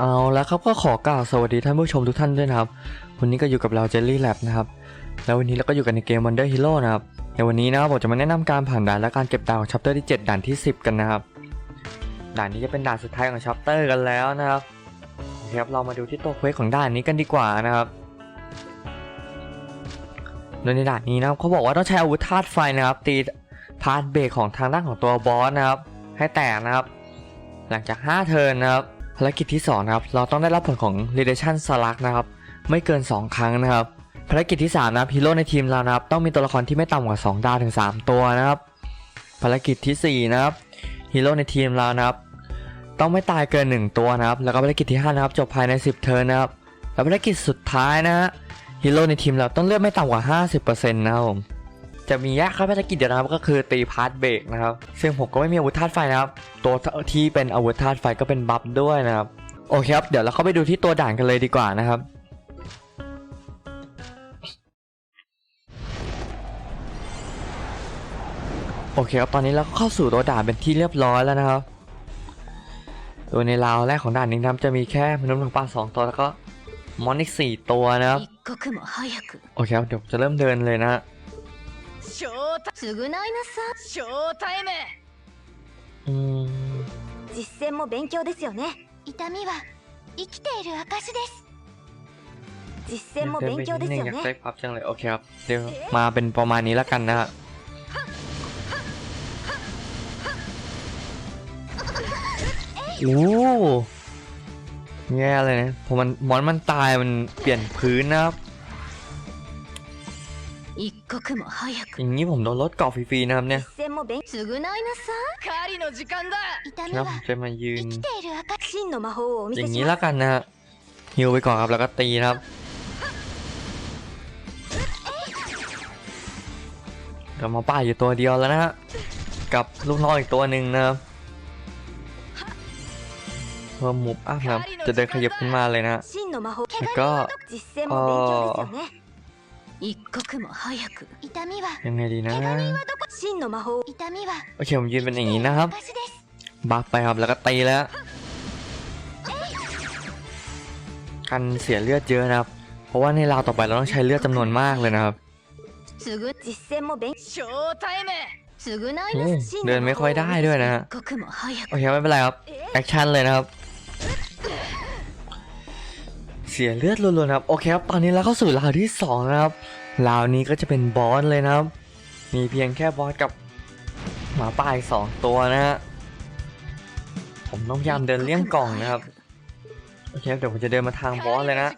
เอาแล้วครับก็ขอกล่าวสวัสดีท่านผู้ชมทุกท่านด้วยนะครับ วันนี้ก็อยู่กับเรา Jelly Lab นะครับ แล้ววันนี้เราก็อยู่กันในเกม Wonder Hero นะครับ ในวันนี้นะครับผมจะมาแนะนำการผ่านด่านและการเก็บดาวของชัปเตอร์ที่ 7 ด่านที่ 10 กันนะครับ ด่านนี้จะเป็นด่านสุดท้ายของชัปเตอร์กันแล้วนะครับโอเคครับเรามาดูที่ตัวเควสของด่านนี้กันดีกว่านะครับโดยในด่านนี้นะครับเขาบอกว่าต้องใช้อาวุธธาตุไฟนะครับ ตีพาร์ทเบรกของทางด้านของตัวบอสนะครับ ให้แตกนะครับ หลังจาก 5 เทิร์นนะครับ ภารกิจที่2นะครับเราต้องได้รับผลของ Redemption s l u g นะครับไม่เกิน 2 ครั้งนะครับ ภารกิจที่3นะครับฮีโร่ในทีมเรานะครับต้องมีตัวละครที่ไม่ต่ำกว่า 2 ดาวถึง 3 ตัวนะครับภารกิจทีสี่4นะครับฮีโร่ในทีมเรานะครับต้องไม่ตายเกิน 1 ตัวนะครับ แล้วก็ภารกิจที่5นะครับจบภายใน 10 เทิร์นนะครับแล้วภารกิจสุดท้ายนะฮะฮีโร่ในทีมเราต้องเลือกไม่ต่ำกว่า 50%นะครับผม จะมีแยกข้าพัฒกิจเดียวนะครับก็คือตีพาร์ทเบรกนะครับ ซึ่งผมก็ไม่มีอาวุธธาตุไฟนะครับ ตัวที่เป็นอาวุธธาตุไฟก็เป็นบัฟด้วยนะครับ โอเคครับ เดี๋ยวเราเข้าไปดูที่ตัวด่านกันเลยดีกว่านะครับโอเคครับตอนนี้เราก็เข้าสู่ตัวด่านเป็นที่เรียบร้อยแล้วนะครับตัวในราวแรกของด่านนี้นะจะมีแค่มนุษย์ของป่าสองตัวแล้วก็มอนิกสี่ตัวนะครับ โอเคครับเดี๋ยวจะเริ่มเดินเลยนะ ショータ償いなさショータイム อืม 実践も勉強ですよね痛みは生きている証です実践も勉強ですよ อยาก ね ได้พับจังเลยโอเคครับ เดี๋ยวมาเป็นประมาณนี้แล้วกันนะฮะโอ้แย่เลยนะพอมันมอนมันตายมันเปลี่ยนพื้นนะครับ 一刻も早く อย่างนี้ผมโดนลดเกาะฟรีๆนะครับเนี่ย 実践も勉償いなさ狩りの時間だ痛み ครับ は จะมายืน 生きている証真の魔法をお見 อ せ ย่าง し นี้ ま แล้ว す กันนะฮะฮิวไปก่อนครับแล้วก็ตีนะครับกลับมาป้าอยู่ตัวเดียวแล้วนะฮะกับลูกน้องอีกตัวหนึ่งนะครับเพิ่มมุฟอัพนะครับจะเดินขยับขึ้นมาเลยนะฮะ 真の魔法 แล้วก็ 実践も勉強ですよね 一刻も早く痛みは ยังไงดีนะ 真の魔法痛みは โอเคผมยืนเป็นอย่างนี้นะครับ 証です บัฟไปครับแล้วก็ตีแล้ว กันเสียเลือดเยอะนะครับ เพราะว่าในราวต่อไปเราต้องใช้เลือดจำนวนมากเลยนะครับ 償実践も勉ショータイム償い โอ้ なさ เดินไม่ค่อยได้ด้วยนะฮะ 一刻も早 โอ く เคไม่เป็นไรครับ แอคชั่นเลยนะครับ เสียเลือดล้วนๆครับโอเคครับตอนนี้เราเข้าสู่ลาวที่2นะครับลาวนี้ก็จะเป็นบอสเลยนะครับ มีเพียงแค่บอสกับหมาป่าอีกสองตัวนะฮะผมต้องพยายามเดินเลี่ยงกล่องนะครับโอเคเดี๋ยวผมจะเดินมาทางบอสเลยนะ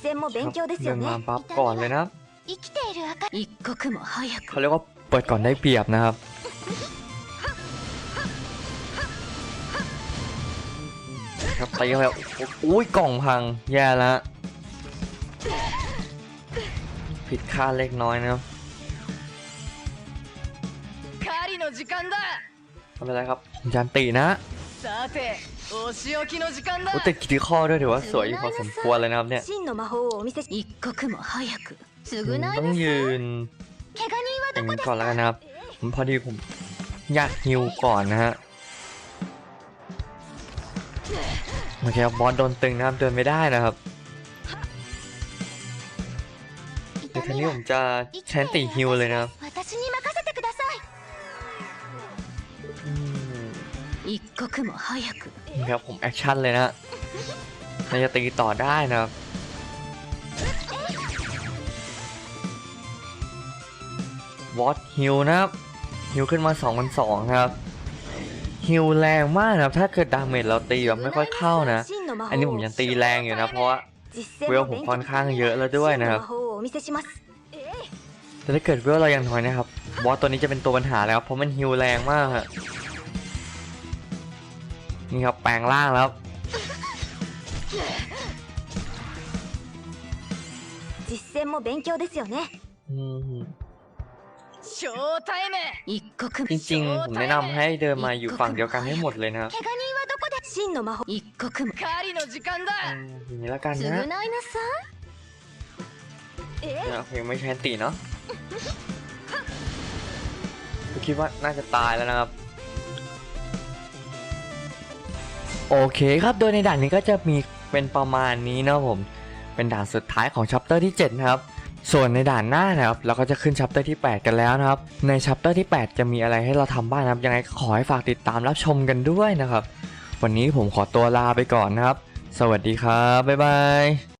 เดินมาปั๊บก่อนเลยนะเขาเรียกว่าเปิดก่อนได้เปรียบนะครับ ครับตีเข้วอุ้ยกล่องพัง แย่แล้วผิดคาดเล็กน้อยนะครับทำอะไรครับยันตีนะอ้ติดกิติคอด้วยถือว่าสวยพอสมควรเลยนะครับเนี่ยต้องยืนอย่างนี้ก่อนแล้วกันนะครับผมพอดีผมอยากฮิวก่อนนะฮะ โอเคครับบอลโดนตึงนะครับเดินไม่ได้นะครับเดี๋ยวทีนี้ผมจะแทนตีฮิวเลยนะครับครับผมแอคชั่นเลยนะน่าจะตีต่อได้นะครับวอตฮิวนะครับฮิวขึ้นมา2 0 0 2ครับ ฮิวแรงมากนะครับ ถ้าเกิดดาเมจเราตีแบบไม่ค่อยเข้านะ 真の魔法 อันนี้ผมยังตีแรงอยู่นะ เพราะว่า 実 เว 践 ล も ผม 勉 ค่อน 強 ข้างเยอะแล้วด้วย 真の นะครับ 魔法をお見せします แต่ถ้าเกิดเวลเรายังน้อยนะครับบอสตัวนี้จะเป็นตัวปัญหาแล้วครับเพราะมันฮิวแรงมากฮะนี่ครับแปลงร่างแล้ว 実践も勉強ですよね อืม จริงๆ ผมแนะนำให้เดินมาอยู่ฝั่งเดียวกันให้หมดเลยนะครับ 怪我人はどこで真の魔法一刻も狩りの時間だ อืมอย่างนี้แล้วกัน 償 นะ いなさ เนี่ยเพลงไม่ใช่ตีเนาะผมคิดว่าน่าจะตายแล้วนะครับ โอเคครับ โดยในด่านนี้ก็จะมีเป็นประมาณนี้นะครับผม เป็นด่านสุดท้ายของชัปเตอร์ที่ 7 นะครับ ส่วนในด่านหน้านะครับเราก็จะขึ้นชัปเตอร์ที่ 8 กันแล้วนะครับ ในชัปเตอร์ที่ 8 จะมีอะไรให้เราทำบ้างนะครับ ยังไงก็ขอให้ฝากติดตามรับชมกันด้วยนะครับ วันนี้ผมขอตัวลาไปก่อนนะครับ สวัสดีครับ บ๊ายบาย